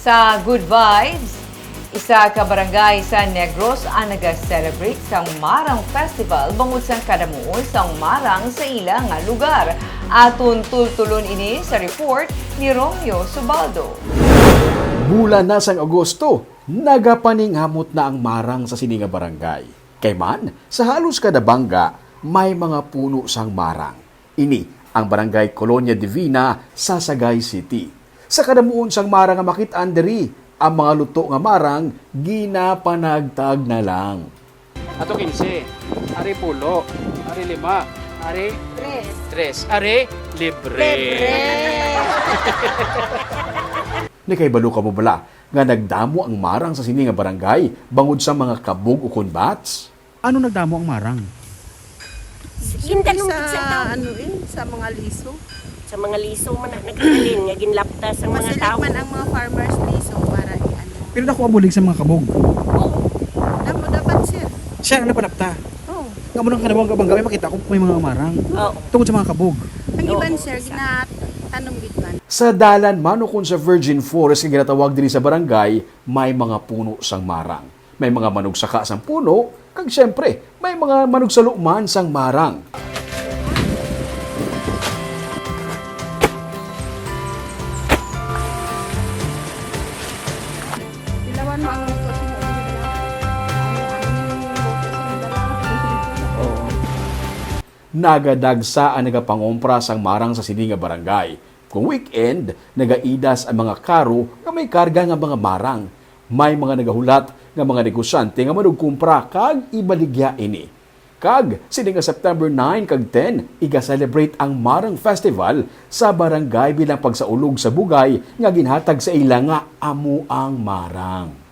Sa Good Vibes, isa ka barangay sa Negros ang nag-celebrate sa Marang Festival bangod sa kadamuon sa Marang sa ilang nga lugar. Aton tultulon ini sa report ni Romeo Subaldo. Mula na sang Agosto, nagapaninghamot na ang marang sa sininga barangay. Kay man, sa halos kada bangga, may mga puno sang marang. Ini ang barangay Colonia Divina sa Sagay City. Sa kadamuon sang marang nga makitaan diri, ang mga luto nga marang ginapanagtag na lang. Ato 15. Ari pulo. Ari lima. Ari Tres. tres. Ari libre. Ni kay balo ka mo bala nga nagdamo ang marang sa sininga barangay bangod sa mga kabog o kunbats. Ano nagdamo ang marang? Nung sa ano eh, sa mga liso. Sa mga liso man na nagkalin nga ginlapta sa mga tao. man ang mga farmers liso para i-ano. Pero nakuha bulig sa mga kabog. Oo. Damo dapat sir. Siya ang napanapta. Oo. Nga mo nang kanawang kabangga, may makita ko may mga marang. Oo. Tungkol sa mga kabog. Ang iban sir, ginatanong gitman. Sa dalan man o kung sa Virgin Forest nga ginatawag diri sa barangay, may mga puno sang marang. May mga manog saka sang puno, kag syempre, may mga manog sa lukman sang marang. Dilawan mo ang luto Nagadagsa ang nagapangompra sang marang sa sininga barangay. Kung weekend, nagaidas ang mga karo nga may karga nga mga marang. May mga nagahulat nga mga negosyante nga manugkumpra kag ibaligya ini. Kag, sini nga September 9 kag 10, iga-celebrate ang Marang Festival sa barangay bilang pagsaulog sa bugay nga ginhatag sa ila nga amo ang marang.